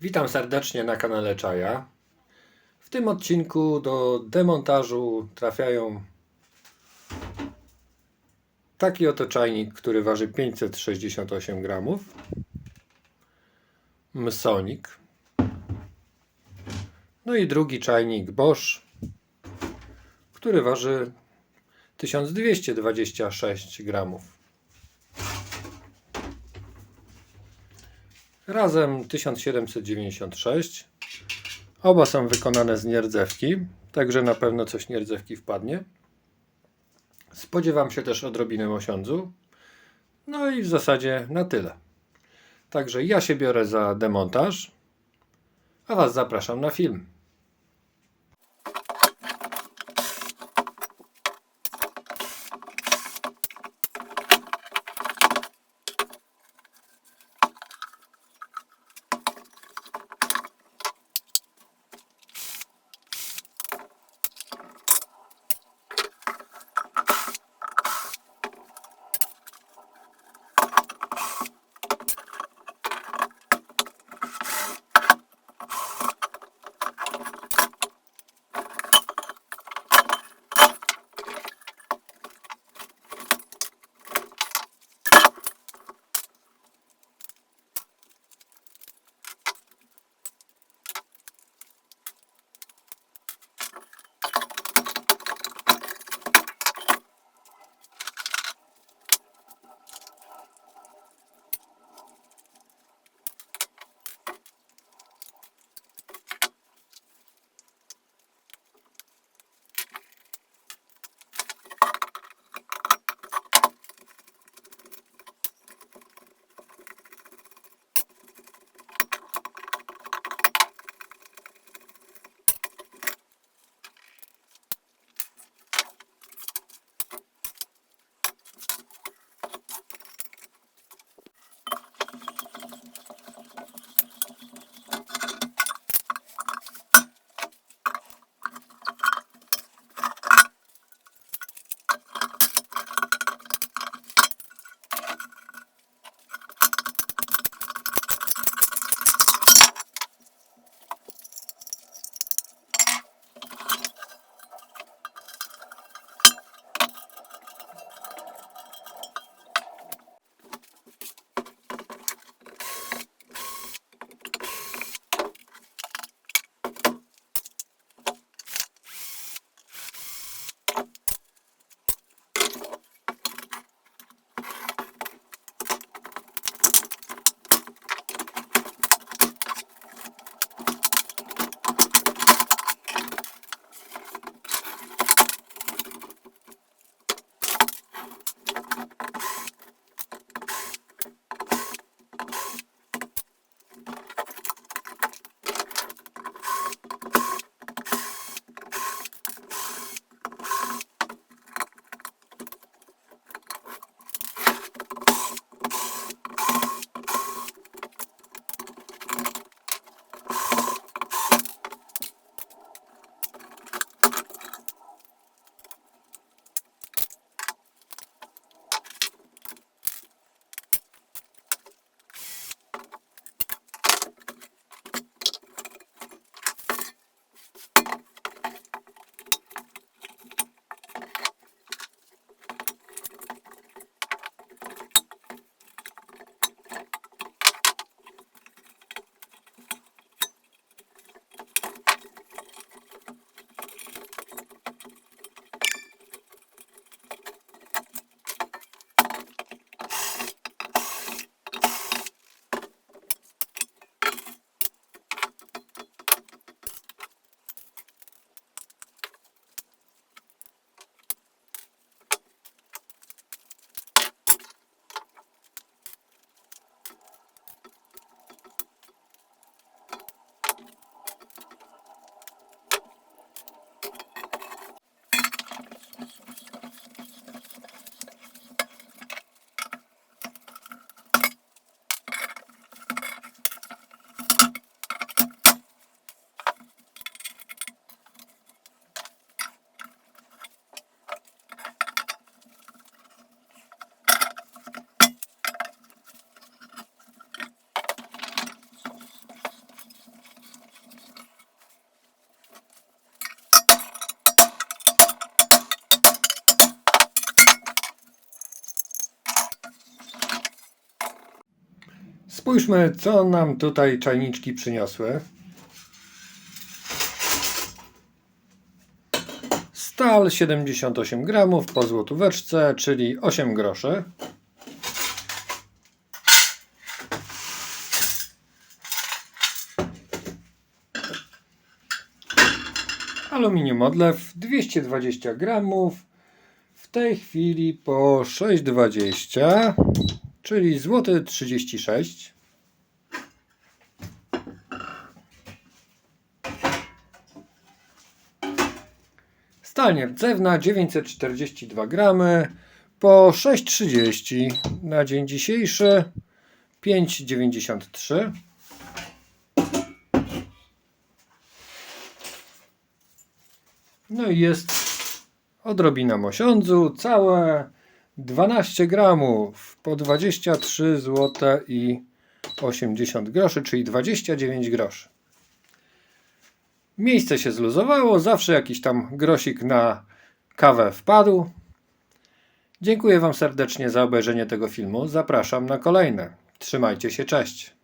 Witam serdecznie na kanale Czaja. W tym odcinku do demontażu trafiają taki oto czajnik, który waży 568 gramów. Msonik. No i drugi czajnik Bosch, który waży 1226 gramów. Razem 1796. Oba są wykonane z nierdzewki, także na pewno coś nierdzewki wpadnie. Spodziewam się też odrobiny mosiądzu. No i w zasadzie na tyle. Także ja się biorę za demontaż, a Was zapraszam na film. Spójrzmy, co nam tutaj czajniczki przyniosły. Stal 78 gramów po złotóweczce, czyli 8 groszy. Aluminium odlew 220 gramów. W tej chwili po 6,20, czyli złoty 36. Stal nierdzewna 942 gramy po 6,30 na dzień dzisiejszy 5,93. No i jest odrobina mosiądzu, całe 12 gramów po 23 zł i 80 groszy, czyli 29 groszy. Miejsce się zluzowało, zawsze jakiś tam grosik na kawę wpadł. Dziękuję Wam serdecznie za obejrzenie tego filmu. Zapraszam na kolejne. Trzymajcie się, cześć.